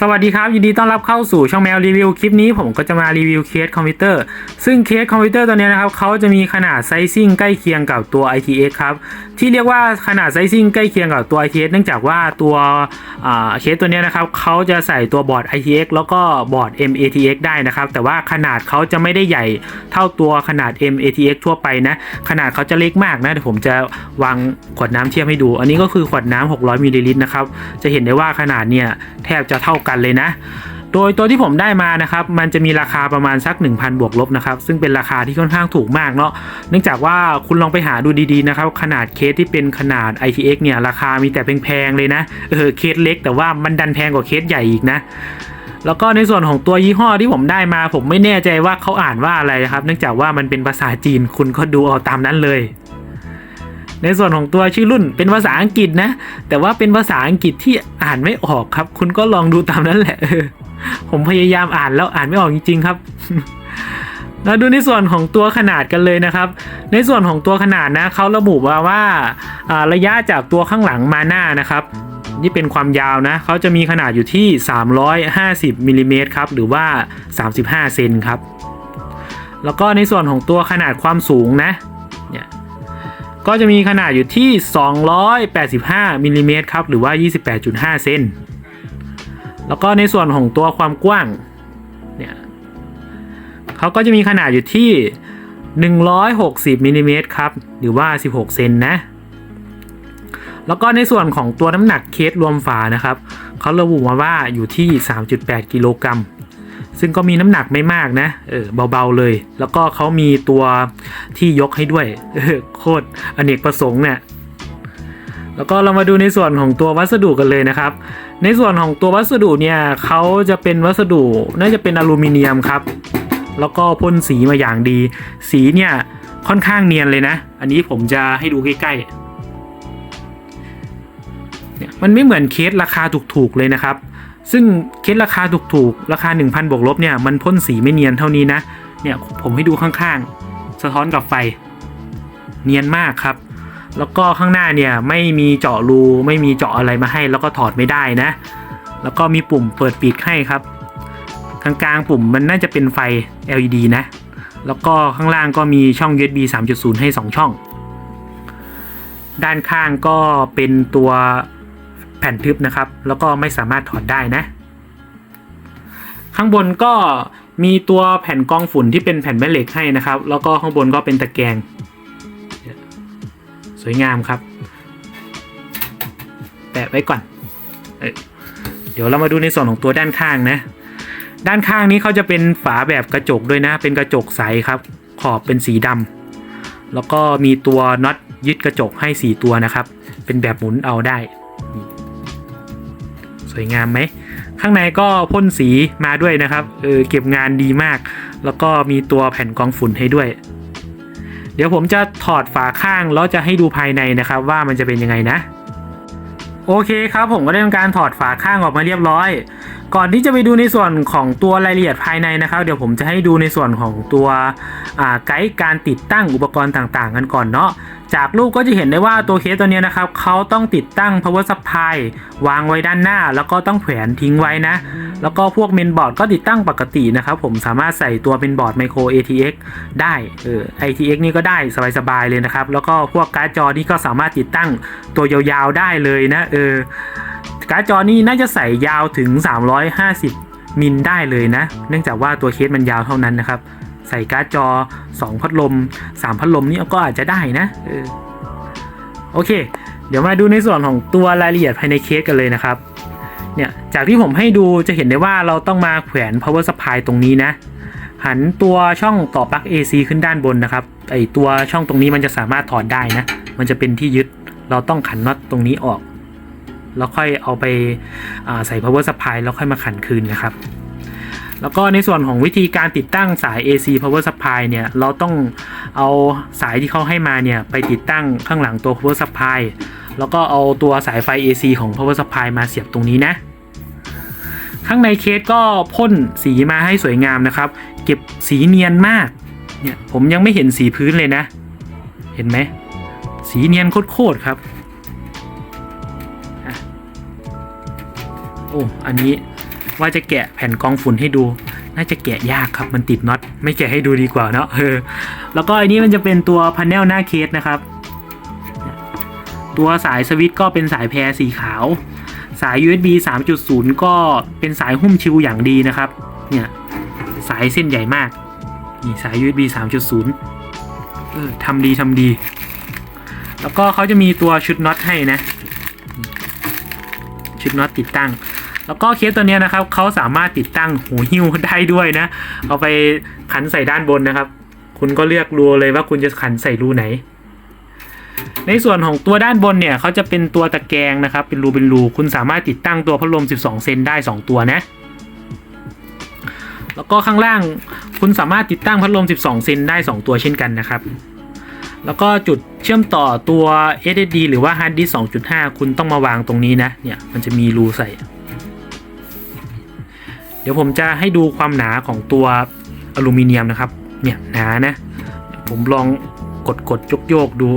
สวัสดีครับ ยินดีต้อนรับเข้าสู่ช่องแมวรีวิวคลิปนี้ผมก็จะมารีวิวเคสคอมพิวเตอร์ ซึ่งเคสคอมพิวเตอร์ตัวนี้นะครับเขาจะมีขนาดไซซิ่งใกล้เคียงกับตัว ITX ครับที่เรียกว่าขนาดไซซิ่งใกล้เคียงกับตัว ITX เนื่องจากว่าตัวเคสตัวนี้นะครับเขาจะใส่ตัวบอร์ด ITX แล้วก็บอร์ด MATX ได้นะครับแต่ว่าขนาดเขาจะไม่ได้ใหญ่เท่าตัวขนาด MATX ทั่วไปนะขนาดเขาจะเล็กมากนะเดี๋ยวผมจะวางขวดน้ำเทียบให้ดู อันนี้ก็คือขวดน้ำ600มิลลิลิตรนะครับจะเห็นได้ว่าขนาดเนี่ยแทบจะเท่ากันเลยนะ โดยตัวที่ผมได้มานะครับมันจะมีราคาประมาณสัก 1,000 บวกลบนะครับซึ่งเป็นราคาที่ค่อนข้างถูกมากเนาะเนื่องจากว่าคุณลองไปหาดูดีๆนะครับขนาดเคสที่เป็นขนาด ITX เนี่ยราคามีแต่แพงๆเลยนะเออเคสเล็กแต่ว่ามันดันแพงกว่าเคสใหญ่อีกนะแล้วก็ในส่วนของตัวยี่ห้อที่ผมได้มา ผมไม่แน่ใจว่าเขาอ่านว่าอะไรนะครับ เนื่องจากว่ามันเป็นภาษาจีนคุณก็ดูเอาตามนั้นเลย ในส่วนของตัวชื่อรุ่นเป็นภาษาอังกฤษนะ แต่ว่าเป็นภาษาอังกฤษที่อ่านไม่ออกครับ คุณก็ลองดูตามนั้นแหละผมพยายามอ่านแล้วอ่านไม่ออกจริง ๆ ครับเราดูในส่วนของตัวขนาดกันเลยนะครับ ในส่วนของตัวขนาดนะเขาระบุมาว่าอ่าระยะจากตัวข้างหลังมาหน้านะครับนี่เป็นความยาวนะเขาจะมีขนาดอยู่ที่ 350มิลลิเมตรครับหรือว่า 35 เซนครับ แล้วก็ในส่วนของตัวขนาดความสูงนะ ก็จะมีขนาดอยู่ที่ 285มิลลิเมตรครับ หรือว่า 28.5 เซน แล้วก็ในส่วนของตัวความกว้าง เนี่ยเขาก็จะมีขนาดอยู่ที่ 160มิลลิเมตรครับ หรือว่า 16 เซนนะ แล้วก็ในส่วนของตัวน้ำหนักเคสรวมฝานะครับ เขาระบุมาว่าอยู่ที่ 3.8 กิโลกรัม ซึ่งก็มีน้ำหนักไม่มากนะ เออเบาๆเลย แล้วก็เขามีตัวที่ยกให้ด้วยออโคตรอเนกประสงค์เนี่ยแล้วก็เรามาดูในส่วนของตัววัสดุกันเลยนะครับ ในส่วนของตัววัสดุเนี่ยเขาจะเป็นวัสดุน่าจะเป็นอลูมิเนียมครับ แล้วก็พ่นสีมาอย่างดี สีเนี่ยค่อนข้างเนียนเลยนะ อันนี้ผมจะให้ดูใกล้ๆมันไม่เหมือนเคสราคาถูกๆเลยนะครับ ซึ่งเคสราคาถูกๆ ราคา 1,000 บวกลบเนี่ยมันพ่นสีไม่เนียนเท่านี้นะ เนี่ยผมให้ดูข้างๆ สะท้อนกับไฟ เนียนมากครับ แล้วก็ข้างหน้าเนี่ยไม่มีเจาะรูไม่มีเจาะอะไรมาให้ แล้วก็ถอดไม่ได้นะ แล้วก็มีปุ่มเปิดปิดให้ครับกลางๆปุ่มมันน่าจะเป็นไฟ LED นะ แล้วก็ข้างล่างก็มีช่อง USB 3.0 ให้ 2 ช่อง ด้านข้างก็เป็นตัว ผ่นทึบนะครับ แล้วก็ไม่สามารถถอดได้นะ ข้างบนก็มีตัวแผ่นกรองฝุ่นที่เป็นแผ่นแม่เหล็กให้นะครับ แล้วก็ข้างบนก็เป็นตะแกรงสวยงามครับ แปะไว้ก่อนเอเดี๋ยวเรามาดูในส่วนของตัวด้านข้างนะ ด้านข้างนี้เขาจะเป็นฝาแบบกระจกด้วยนะ เป็นกระจกใสครับ ขอบเป็นสีดำแล้วก็มีตัวน็อตยึดกระจกให้ 4 ตัวนะครับ เป็นแบบหมุนเอาได้ สวยงามไหม ข้างในก็พ่นสีมาด้วยนะครับเออเก็บงานดีมาก แล้วก็มีตัวแผ่นกองฝุ่นให้ด้วย เดี๋ยวผมจะถอดฝาข้างแล้วจะให้ดูภายในนะครับ ว่ามันจะเป็นยังไงนะ โอเคครับผมก็ได้ทำการถอดฝาข้างออกมาเรียบร้อย ก่อนที่จะไปดูในส่วนของตัวรายละเอียดภายในนะครับ เดี๋ยวผมจะให้ดูในส่วนของตัวไกด์การติดตั้งอุปกรณ์ต่างๆกันก่อนเนาะ จากรูปก็จะเห็นได้ว่าตัวเคสตัวนี้นะครับเขาต้องติดตั้ง power supply วางไว้ด้านหน้า แล้วก็ต้องแขวนทิ้งไว้นะ แล้วก็พวกเมนบอร์ดก็ติดตั้งปกตินะครับผมสามารถใส่ตัวเป็นบอร์ด micro ATX ได้เออ ATX นี่ก็ได้สบายๆเลยนะครับ แล้วก็พวกการ์ดจอนี่ก็สามารถติดตั้งตัวยาวๆได้เลยนะเออการ์ดจอนี่น่าจะใส่ยาวถึง 350มิลได้เลยนะ เนื่องจากว่าตัวเคสมันยาวเท่านั้นนะครับ ใส่การ์ดจอ 2 พัดลม 3 พัดลมนี่ก็อาจจะได้นะออโอเค เดี๋ยวมาดูในส่วนของตัวรายละเอียดภายในเคสกันเลยนะครับเนี่ยจากที่ผมให้ดูจะเห็นได้ว่าเราต้องมาแขวน power supply ตรงนี้นะ หันตัวช่องต่อปลั๊ก AC ขึ้นด้านบนนะครับไอตัวช่องตรงนี้มันจะสามารถถอดได้นะ มันจะเป็นที่ยึดเราต้องขันน็อตตรงนี้ออก แล้วค่อยเอาไปาใส่ power supply แล้วค่อยมาขันคืนนะครับ แล้วก็ในส่วนของวิธีการติดตั้งสาย AC power supply เนี่ยเราต้องเอาสายที่เขาให้มาเนี่ยไปติดตั้งข้างหลังตัว power supply แล้วก็เอาตัวสายไฟ AC ของ power supply มาเสียบตรงนี้นะ ข้างในเคสก็พ่นสีมาให้สวยงามนะครับ เก็บสีเนียนมากเนี่ยผมยังไม่เห็นสีพื้นเลยนะ เห็นไหมสีเนียนโคตรๆครับโอ้อันนี้ ว่าจะแกะแผ่นกองฝุ่นให้ดู น่าจะแกะยากครับมันติดน็อตไม่แกะให้ดูดีกว่าเนาะเออแล้วก็อันนี้มันจะเป็นตัวพาเนลหน้าเคสนะครับ ตัวสายสวิตช์ก็เป็นสายแพรสีขาว สาย USB 3.0 ก็เป็นสายหุ้มชิวอย่างดีนะครับ เนี่ยสายเส้นใหญ่มากนี่สาย USB 3.0เออทำดีทำดี แล้วก็เขาจะมีตัวชุดน็อตให้นะ ชุดน็อตติดตั้ง แล้วก็เคสตัวนี้นะครับเขาสามารถติดตั้งหูหิ้วได้ด้วยนะ เอาไปขันใส่ด้านบนนะครับ คุณก็เลือกรูเลยว่าคุณจะขันใส่รูไหน ในส่วนของตัวด้านบนเนี่ยเขาจะเป็นตัวตะแกรงนะครับ เป็นรูเป็นรูคุณสามารถติดตั้งตัวพัดลม 12 เซนได้ 2 ตัวนะ แล้วก็ข้างล่างคุณสามารถติดตั้งพัดลม 12 เซนได้ 2 ตัวเช่นกันนะครับแล้วก็จุดเชื่อมต่อตัว SSD หรือว่า Hard Disk 2.5 คุณต้องมาวางตรงนี้นะ เนี่ย มันจะมีรูใส่ เดี๋ยวผมจะให้ดูความหนาของตัวอลูมิเนียมนะครับ เนี่ยหนานะ ผมลองกดกดยกโยกๆดู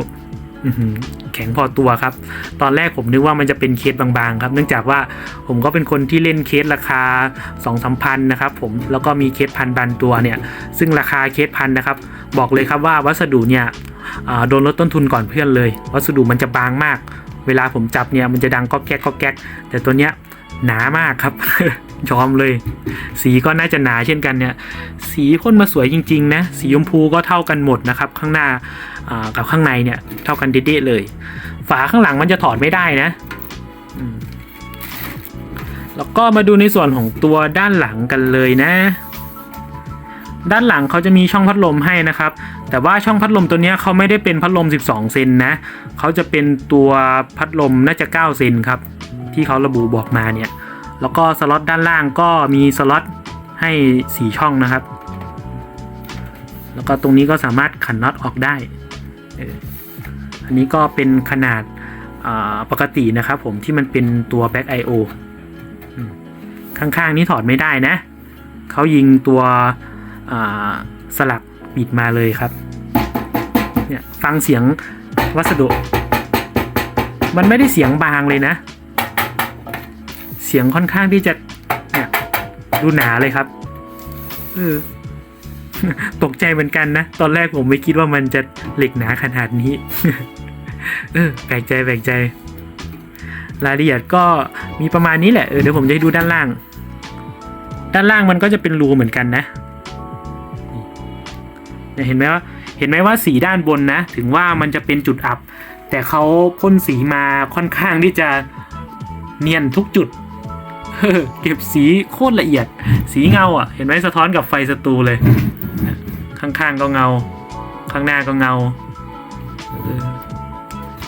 แข็งพอตัวครับ ตอนแรกผมนึกว่ามันจะเป็นเคสบางๆครับ เนื่องจากว่าผมก็เป็นคนที่เล่นเคสราคา2องสามพันนะครับผม แล้วก็มีเคสพันบันตัวเนี่ย ซึ่งราคาเคสพันนะครับ บอกเลยครับว่าวัสดุเนี่ยโดนลดต้นทุนก่อนเพื่อนเลย วัสดุมันจะบางมาก เวลาผมจับเนี่ยมันจะดังก็แก๊กก็แก๊ก แต่ตัวเนี้ย หนามากครับยอมเลย สีก็น่าจะหนาเช่นกันเนี่ย สีพ่นมาสวยจริง ๆ นะ สีชมพูก็เท่ากันหมดนะครับ ข้างหน้ากับข้างในเนี่ย เท่ากันเด๊ะๆเลย ฝาข้างหลังมันจะถอดไม่ได้นะแล้วก็มาดูในส่วนของตัวด้านหลังกันเลยนะ ด้านหลังเขาจะมีช่องพัดลมให้นะครับ แต่ว่าช่องพัดลมตัวนี้เขาไม่ได้เป็นพัดลม 12 เซนนะเขาจะเป็นตัวพัดลมน่าจะ 9 เซนครับ ที่เขาระบุบอกมาเนี่ย แล้วก็สล็อตด้านล่างก็มีสล็อตให้ 4 ช่องนะครับ แล้วก็ตรงนี้ก็สามารถขันน็อตออกได้ อันนี้ก็เป็นขนาดปกตินะครับผมที่มันเป็นตัว Back I/O ข้างๆนี้ถอดไม่ได้นะ เขายิงตัวสลักปิดมาเลยครับ เนี่ยฟังเสียงวัสดุ มันไม่ได้เสียงบางเลยนะ เสียงค่อนข้างที่จะเนี่ยดูหนาเลยครับเออตกใจเหมือนกันนะ ตอนแรกผมไม่คิดว่ามันจะเหล็กหนาขนาดนี้ เออแปลกใจแปลกใจ รายละเอียดก็มีประมาณนี้แหละ เออเดี๋ยวผมจะให้ดูด้านล่าง ด้านล่างมันก็จะเป็นรูเหมือนกันนะเนี่ยเห็นไหมว่า เห็นไหมว่าสีด้านบนนะ ถึงว่ามันจะเป็นจุดอับ แต่เขาพ่นสีมาค่อนข้างที่จะเนียนทุกจุด เก็บสีโคตรละเอียด สีเงาอะ เห็นไหมสะท้อนกับไฟสตูเลย ข้างๆก็เงา ข้างหน้าก็เงา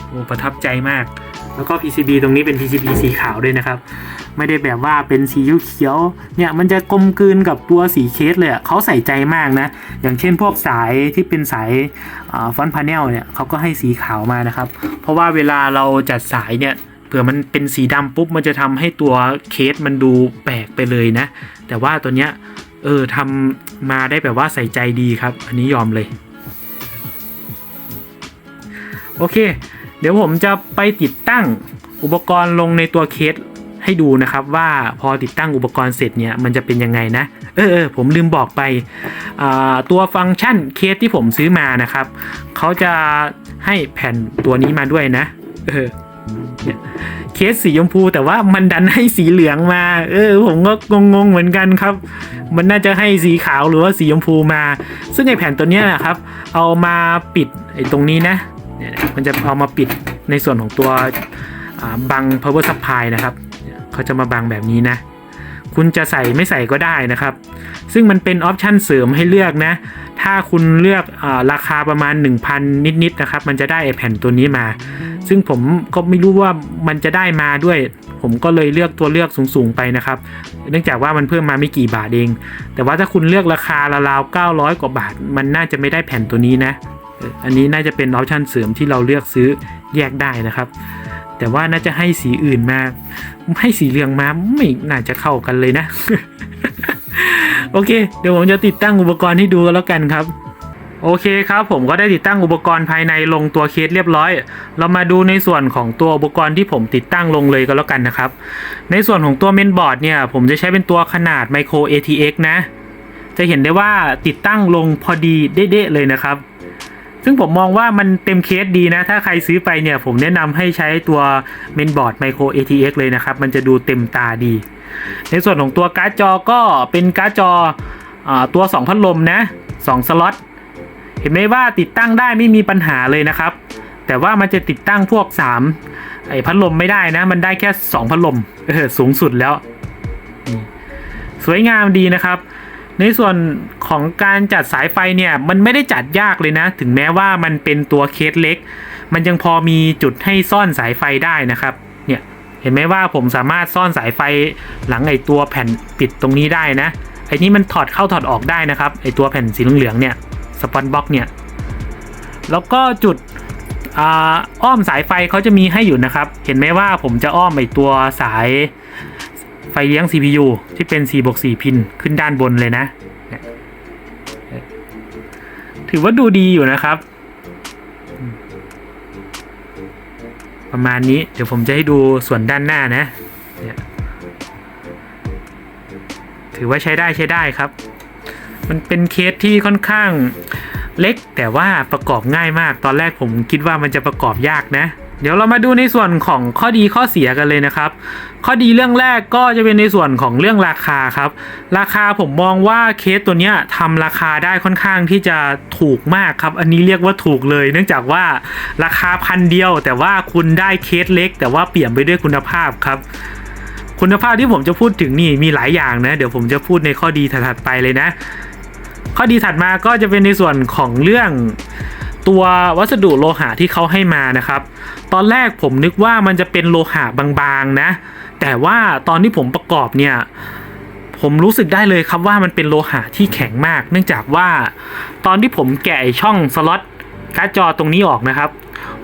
โอ้ประทับใจมาก แล้วก็ PCB ตรงนี้เป็น PCB สีขาวด้วยนะครับ ไม่ได้แบบว่าเป็นสีเขียวเนี่ยมันจะกลมกลืนกับตัวสีเคสเลยเขาใส่ใจมากนะ อย่างเช่นพวกสายที่เป็นสายฟอนต์พาเนลเนี่ยเขาก็ให้สีขาวมานะครับ เพราะว่าเวลาเราจัดสายเนี่ย เผื่อมันเป็นสีดำปุ๊บมันจะทำให้ตัวเคสมันดูแปลกไปเลยนะ แต่ว่าตัวเนี้ยเออทำมาได้แบบว่าใส่ใจดีครับ อันนี้ยอมเลย โอเค เดี๋ยวผมจะไปติดตั้งอุปกรณ์ลงในตัวเคสให้ดูนะครับว่าพอติดตั้งอุปกรณ์เสร็จเนี่ยมันจะเป็นยังไงนะ เออเออผมลืมบอกไปอ่าตัวฟังก์ชันเคสที่ผมซื้อมานะครับ เขาจะให้แผ่นตัวนี้มาด้วยนะ เออ เคสสีชมพู แต่ว่ามันดันให้สีเหลืองมา เออ ผมก็งงๆเหมือนกันครับ มันน่าจะให้สีขาวหรือว่าสีชมพูมา ซึ่งไอแผ่นตัวเนี้ยนะครับ เอามาปิดไอตรงนี้นะเนี่ยมันจะเอามาปิดในส่วนของตัวบัง power supply นะครับเขาจะมาบังแบบนี้นะ คุณจะใส่ไม่ใส่ก็ได้นะครับ ซึ่งมันเป็นออปชันเสริมให้เลือกนะ ถ้าคุณเลือกอราคาประมาณ 1,000 นิดๆนะครับ มันจะได้ไอแผ่นตัวนี้มา ซึ่งผมก็ไม่รู้ว่ามันจะได้มาด้วย ผมก็เลยเลือกตัวเลือกสูงๆไปนะครับ เนื่องจากว่ามันเพิ่มมาไม่กี่บาทเอง แต่ว่าถ้าคุณเลือกราคาราวๆ900 กว่าบาท มันน่าจะไม่ได้แผ่นตัวนี้นะอออันนี้น่าจะเป็นออปชันเสริมที่เราเลือกซื้อแยกได้นะครับ แต่ว่าน่าจะให้สีอื่นมา ให้สีเหลืองมาไม่น่าจะเข้ากันเลยนะ โอเค เดี๋ยวผมจะติดตั้งอุปกรณ์ให้ดูกันแล้วกันครับ โอเคครับผมก็ได้ติดตั้งอุปกรณ์ภายในลงตัวเคสเรียบร้อย เรามาดูในส่วนของตัวอุปกรณ์ที่ผมติดตั้งลงเลยก็แล้วกันนะครับ ในส่วนของตัวเมนบอร์ดเนี่ยผมจะใช้เป็นตัวขนาด Micro ATX นะ จะเห็นได้ว่าติดตั้งลงพอดีเด๊ะๆเลยนะครับ ซึ่งผมมองว่ามันเต็มเคสดีนะ ถ้าใครซื้อไปเนี่ยผมแนะนำให้ใช้ตัวเมนบอร์ด Micro ATX เลยนะครับ มันจะดูเต็มตาดี ในส่วนของตัวการ์ดจอก็เป็นการ์ดจออตัว2พัดลมนะ2สล็อต เห็นไหมว่าติดตั้งได้ไม่มีปัญหาเลยนะครับ แต่ว่ามันจะติดตั้งพวก3ไอ้พัดลมไม่ได้นะ มันได้แค่ 2 พัดลมเออสูงสุดแล้ว สวยงามดีนะครับ ในส่วนของการจัดสายไฟเนี่ยมันไม่ได้จัดยากเลยนะ ถึงแม้ว่ามันเป็นตัวเคสเล็ก มันยังพอมีจุดให้ซ่อนสายไฟได้นะครับ เนี่ยเห็นไหมว่าผมสามารถซ่อนสายไฟหลังไอตัวแผ่นปิดตรงนี้ได้นะไอ้นี้มันถอดเข้าถอดออกได้นะครับไอตัวแผ่นสีเหลืองๆเนี่ย สปอนบ็อกเนี่ย แล้วก็จุดอ้อมสายไฟเขาจะมีให้อยู่นะครับ เห็นไหมว่าผมจะอ้อมไอตัวสายไฟเลี้ยง CPU ที่เป็น4บวก4พินขึ้นด้านบนเลยนะ ถือว่าดูดีอยู่นะครับ ประมาณนี้เดี๋ยวผมจะให้ดูส่วนด้านหน้านะ ถือว่าใช้ได้ใช้ได้ครับ มันเป็นเคสที่ค่อนข้างเล็ก แต่ว่าประกอบง่ายมาก ตอนแรกผมคิดว่ามันจะประกอบยากนะ เดี๋ยวเรามาดูในส่วนของข้อดีข้อเสียกันเลยนะครับ ข้อดีเรื่องแรกก็จะเป็นในส่วนของเรื่องราคาครับ ราคาผมมองว่าเคสตัวเนี้ยทำราคาได้ค่อนข้างที่จะถูกมากครับ อันนี้เรียกว่าถูกเลย เนื่องจากว่าราคาพันเดียว แต่ว่าคุณได้เคสเล็ก แต่ว่าเปลี่ยนไปด้วยคุณภาพครับคุณภาพที่ผมจะพูดถึงนี่มีหลายอย่างนะ เดี๋ยวผมจะพูดในข้อดีถัดไปเลยนะ ข้อดีถัดมาก็จะเป็นในส่วนของเรื่องตัววัสดุโลหะที่เขาให้มานะครับ ตอนแรกผมนึกว่ามันจะเป็นโลหะบางๆนะ แต่ว่าตอนที่ผมประกอบเนี่ยผมรู้สึกได้เลยครับว่ามันเป็นโลหะที่แข็งมาก เนื่องจากว่าตอนที่ผมแกะช่องสล็อตการ์ดจอตรงนี้ออกนะครับ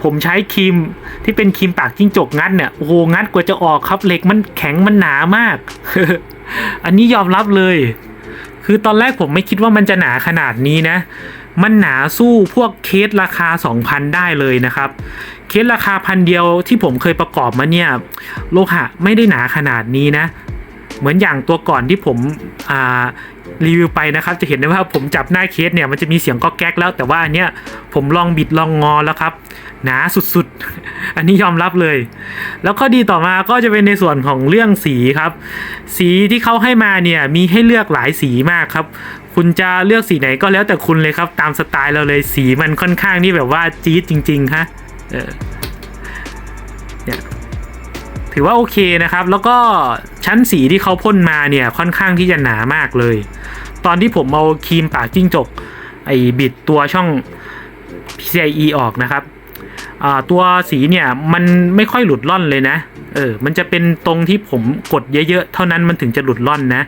ผมใช้ครีมที่เป็นครีมปากจิ้งจกงัดเนี่ยโอ้โหงัดกว่าจะออกครับเหล็กมันแข็งมันหนามาก อันนี้ยอมรับเลย คือตอนแรกผมไม่คิดว่ามันจะหนาขนาดนี้นะ มันหนาสู้พวกเคสราคา 2,000 ได้เลยนะครับ เคสราคาพันเดียวที่ผมเคยประกอบมาเนี่ยโลหะไม่ได้หนาขนาดนี้นะ เหมือนอย่างตัวก่อนที่ผมอ่า รีวิวไปนะครับ จะเห็นได้ว่าผมจับหน้าเคสเนี่ยมันจะมีเสียงก็แก๊กแล้ว แต่ว่าอันเนี้ยผมลองบิดลองงอแล้วครับ หนาสุดๆ อันนี้ยอมรับเลย แล้วข้อดีต่อมาก็จะเป็นในส่วนของเรื่องสีครับ สีที่เขาให้มาเนี่ยมีให้เลือกหลายสีมากครับคุณจะเลือกสีไหนก็แล้วแต่คุณเลยครับ ตามสไตล์เราเลยสีมันค่อนข้างนี่แบบว่าจี๊ดจริงๆฮะเออเนี่ย ถือว่าโอเคนะครับ แล้วก็ชั้นสีที่เขาพ่นมาเนี่ยค่อนข้างที่จะหนามากเลย ตอนที่ผมเอาครีมปากจิ้งจก ไอ้บิดตัวช่อง PCIe ออกนะครับตัวสีเนี่ยมันไม่ค่อยหลุดล่อนเลยนะ เออ มันจะเป็นตรงที่ผมกดเยอะๆ เท่านั้นมันถึงจะหลุดล่อนนะ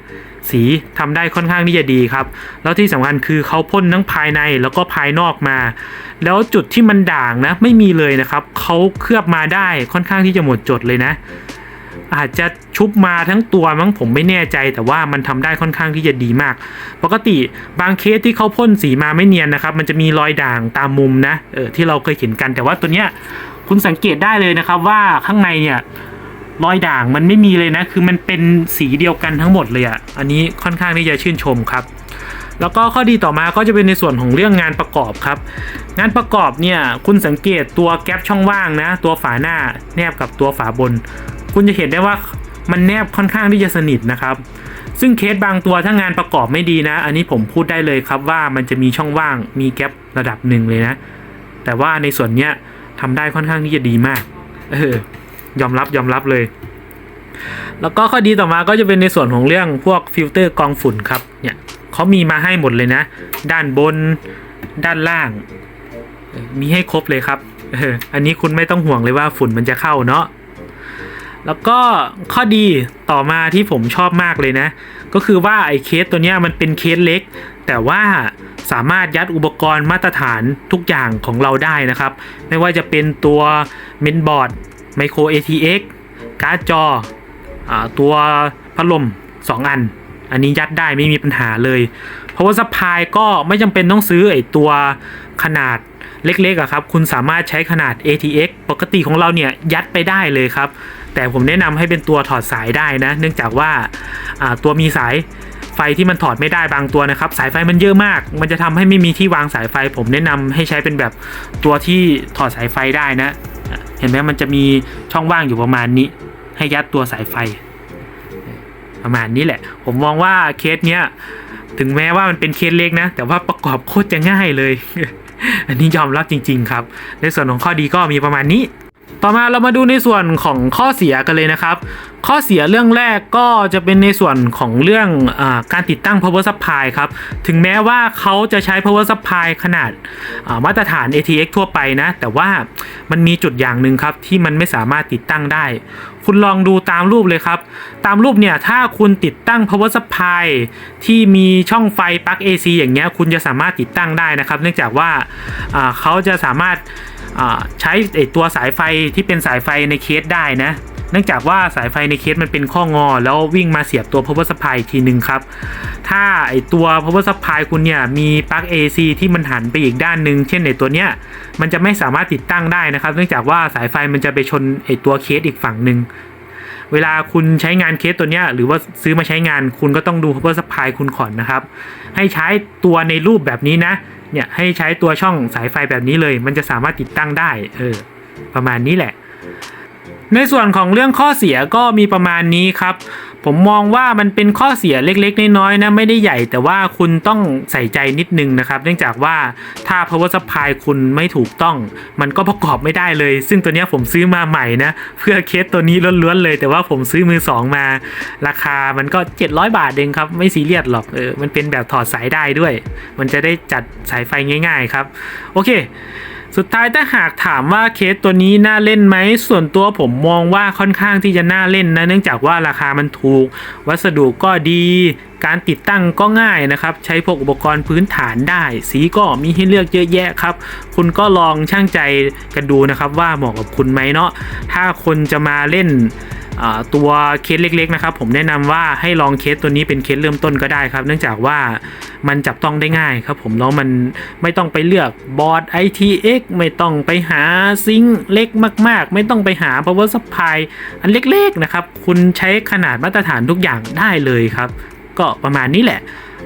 สีทำได้ค่อนข้างที่จะดีครับ แล้วที่สำคัญคือเขาพ่นทั้งภายในแล้วก็ภายนอกมา แล้วจุดที่มันด่างนะ ไม่มีเลยนะครับ เขาเคลือบมาได้ค่อนข้างที่จะหมดจดเลยนะ อาจจะชุบมาทั้งตัวมั้งผมไม่แน่ใจ แต่ว่ามันทำได้ค่อนข้างที่จะดีมาก ปกติบางเคสที่เขาพ่นสีมาไม่เนียนนะครับ มันจะมีรอยด่างตามมุมนะ เออที่เราเคยเห็นกัน แต่ว่าตัวเนี้ยคุณสังเกตได้เลยนะครับว่าข้างในเนี่ย รอยด่างมันไม่มีเลยนะ คือมันเป็นสีเดียวกันทั้งหมดเลยอะ่ะ อันนี้ค่อนข้างที่จะชื่นชมครับ แล้วก็ข้อดีต่อมาก็จะเป็นในส่วนของเรื่องงานประกอบครับ งานประกอบเนี่ยคุณสังเกตตัวแก๊ปช่องว่างนะ ตัวฝาหน้าแนบกับตัวฝาบน คุณจะเห็นได้ว่ามันแนบค่อนข้างที่จะสนิทนะครับ ซึ่งเคสบางตัวถ้างานประกอบไม่ดีนะ อันนี้ผมพูดได้เลยครับว่ามันจะมีช่องว่าง มีแก๊ประดับหนึ่งเลยนะ แต่ว่าในส่วนเนี้ยทำได้ค่อนข้างที่จะดีมาก เออ ยอมรับยอมรับเลย แล้วก็ข้อดีต่อมาก็จะเป็นในส่วนของเรื่องพวกฟิลเตอร์กองฝุ่นครับเนี่ยเขามีมาให้หมดเลยนะ ด้านบนด้านล่าง มีให้ครบเลยครับอออันนี้คุณไม่ต้องห่วงเลยว่าฝุ่นมันจะเข้าเนาะแล้วก็ข้อดีต่อมาที่ผมชอบมากเลยนะ ก็คือว่าไอ้เคสตัวเนี้ยมันเป็นเคสเล็ก แต่ว่าสามารถยัดอุปกรณ์มาตรฐานทุกอย่างของเราได้นะครับ ไม่ว่าจะเป็นตัวเมนบอร์ด Micro ATX การ์ดจออตัวพัดลม 2 อัน อันนี้ยัดได้ไม่มีปัญหาเลย เพราะว่าสปายก็ไม่จำเป็นต้องซื้อไอตัวขนาดเล็กๆอะครับ คุณสามารถใช้ขนาด ATX ปกติของเราเนี่ยยัดไปได้เลยครับ แต่ผมแนะนำให้เป็นตัวถอดสายได้นะ เนื่องจากว่าอ่าตัวมีสายไฟที่มันถอดไม่ได้บางตัวนะครับ สายไฟมันเยอะมาก มันจะทำให้ไม่มีที่วางสายไฟ ผมแนะนำให้ใช้เป็นแบบตัวที่ถอดสายไฟได้นะ เห็นไหมมันจะมีช่องว่างอยู่ประมาณนี้ ให้ยัดตัวสายไฟ ประมาณนี้แหละ ผมมองว่าเคสเนี้ยถึงแม้ว่ามันเป็นเคสเล็กนะ แต่ว่าประกอบโคตรจะง่ายเลย อันนี้ยอมรับจริง ๆ ครับ ในส่วนของข้อดีก็มีประมาณนี้ ต่อมาเรามาดูในส่วนของข้อเสียกันเลยนะครับ ข้อเสียเรื่องแรกก็จะเป็นในส่วนของเรื่องอการติดตั้ง power supply ครับ ถึงแม้ว่าเขาจะใช้ power supply ขนาดามาตรฐาน ATX ทั่วไปนะ แต่ว่ามันมีจุดอย่างหนึ่งครับ ที่มันไม่สามารถติดตั้งได้ คุณลองดูตามรูปเลยครับ ตามรูปเนี่ย ถ้าคุณติดตั้ง power supply ที่มีช่องไฟปลั๊ก AC อย่างเงี้ยคุณจะสามารถติดตั้งได้นะครับ เนื่องจากว่าาเขาจะสามารถ ใช้ตัวสายไฟที่เป็นสายไฟในเคสได้นะเนื่องจากว่าสายไฟในเคสมันเป็นข้องอ แล้ววิ่งมาเสียบตัว power supply อีกทีหนึ่งครับ ถ้าไอตัว power supply คุณเนี่ยมีปลั๊ก AC ที่มันหันไปอีกด้านหนึ่งเช่นไอตัวเนี้ยมันจะไม่สามารถติดตั้งได้นะครับ เนื่องจากว่าสายไฟมันจะไปชนไอตัวเคสอีกฝั่งหนึ่งเวลาคุณใช้งานเคสตัวเนี้ยหรือว่าซื้อมาใช้งานคุณก็ต้องดู power supply คุณก่อนนะครับ ให้ใช้ตัวในรูปแบบนี้นะ เนี่ยให้ใช้ตัวช่องสายไฟแบบนี้เลย มันจะสามารถติดตั้งได้เออประมาณนี้แหละ ในส่วนของเรื่องข้อเสียก็มีประมาณนี้ครับ ผมมองว่ามันเป็นข้อเสียเล็กๆ น้อยๆนะไม่ได้ใหญ่ แต่ว่าคุณต้องใส่ใจนิดนึงนะครับ เนื่องจากว่าถ้า power supply คุณไม่ถูกต้อง มันก็ประกอบไม่ได้เลย ซึ่งตัวนี้ผมซื้อมาใหม่นะ เพื่อเคสตัวนี้ล้วนๆเลย แต่ว่าผมซื้อมือสองมา ราคามันก็ 700 บาทเองครับไม่ซีเรียสหรอกเออมันเป็นแบบถอดสายได้ด้วย มันจะได้จัดสายไฟง่าย ๆ ครับ โอเค สุดท้ายถ้าหากถามว่าเคสตัวนี้น่าเล่นไหม ส่วนตัวผมมองว่าค่อนข้างที่จะน่าเล่นนะ เนื่องจากว่าราคามันถูก วัสดุก็ดี การติดตั้งก็ง่ายนะครับ ใช้พวกอุปกรณ์พื้นฐานได้ สีก็มีให้เลือกเยอะแยะครับ คุณก็ลองช่างใจกันดูนะครับว่าเหมาะกับคุณไหมเนาะถ้าคนจะมาเล่น ตัวเคสเล็กๆนะครับผมแนะนำว่าให้ลองเคสตัวนี้เป็นเคสเริ่มต้นก็ได้ครับ เนื่องจากว่ามันจับต้องได้ง่ายครับผมแล้วมันไม่ต้องไปเลือกบอร์ด ITX ไม่ต้องไปหาซิงค์เล็กมาก ๆ ไม่ต้องไปหา power supply อันเล็กๆนะครับคุณใช้ขนาดมาตรฐานทุกอย่างได้เลยครับ ก็ประมาณนี้แหละ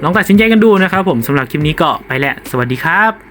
ลองตัดสินใจกันดูนะครับผมสำหรับคลิปนี้ก็ไปแล้วสวัสดีครับ